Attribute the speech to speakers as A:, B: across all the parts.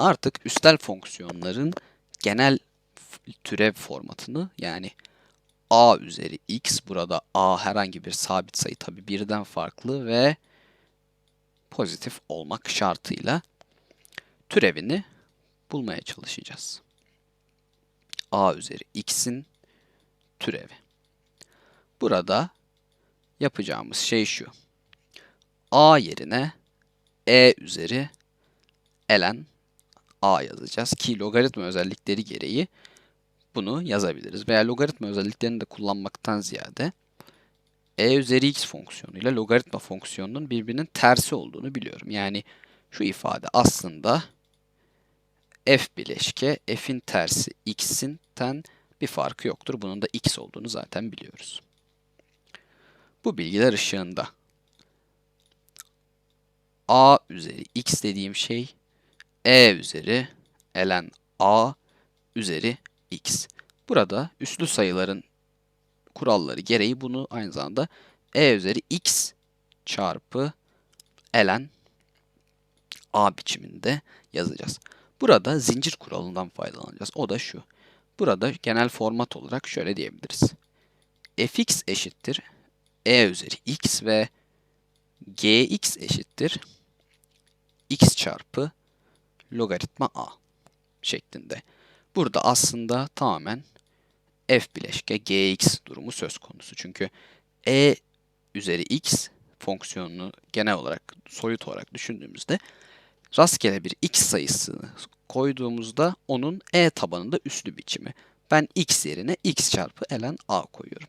A: Artık üstel fonksiyonların genel türev formatını yani a üzeri x burada a herhangi bir sabit sayı tabi birden farklı ve pozitif olmak şartıyla türevini bulmaya çalışacağız. a üzeri x'in türevi. Burada yapacağımız şey şu. a yerine e üzeri ln a yazacağız ki logaritma özellikleri gereği bunu yazabiliriz. Veya logaritma özelliklerini de kullanmaktan ziyade e üzeri x fonksiyonuyla logaritma fonksiyonunun birbirinin tersi olduğunu biliyorum. Yani şu ifade aslında f bileşke f'in tersi x'inden bir farkı yoktur. Bunun da x olduğunu zaten biliyoruz. Bu bilgiler ışığında a üzeri x dediğim şey e üzeri ln a üzeri x. Burada üslü sayıların kuralları gereği bunu aynı zamanda e üzeri x çarpı ln a biçiminde yazacağız. Burada zincir kuralından faydalanacağız. O da şu. Burada genel format olarak şöyle diyebiliriz. fx eşittir e üzeri x ve gx eşittir x çarpı logaritma a şeklinde. Burada aslında tamamen f bileşke gx durumu söz konusu. Çünkü e üzeri x fonksiyonunu genel olarak soyut olarak düşündüğümüzde rastgele bir x sayısını koyduğumuzda onun e tabanında üslü biçimi. Ben x yerine x çarpı ln a koyuyorum.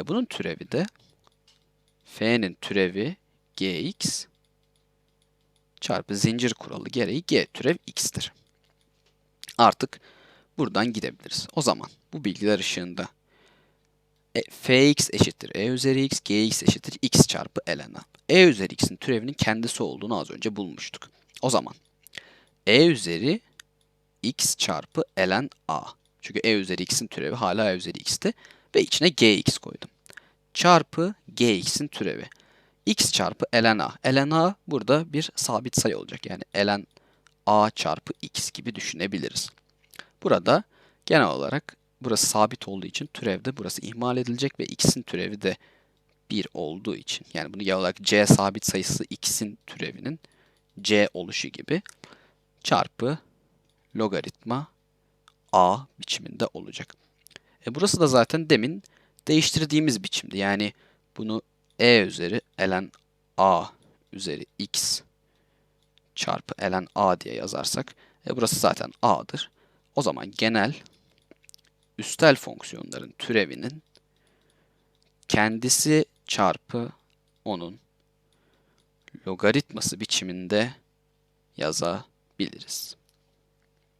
A: E bunun türevi de f'nin türevi gx çarpı zincir kuralı gereği g türev x'tir. Artık buradan gidebiliriz. O zaman bu bilgiler ışığında e, fx eşittir e üzeri x, gx eşittir x çarpı ln e üzeri x'in türevinin kendisi olduğunu az önce bulmuştuk. O zaman e üzeri x çarpı ln a. Çünkü e üzeri x'in türevi hala e üzeri x'ti ve içine gx koydum. Çarpı gx'in türevi. X çarpı ln a. ln a burada bir sabit sayı olacak. Yani ln a çarpı x gibi düşünebiliriz. Burada genel olarak burası sabit olduğu için türevde burası ihmal edilecek ve x'in türevi de 1 olduğu için yani bunu genel olarak c sabit sayısı x'in türevinin c oluşu gibi çarpı logaritma a biçiminde olacak. E burası da zaten demin değiştirdiğimiz biçimdi. Yani bunu e üzeri ln a üzeri x çarpı ln a diye yazarsak e burası zaten a'dır. O zaman genel üstel fonksiyonların türevinin kendisi çarpı onun logaritması biçiminde yazabiliriz.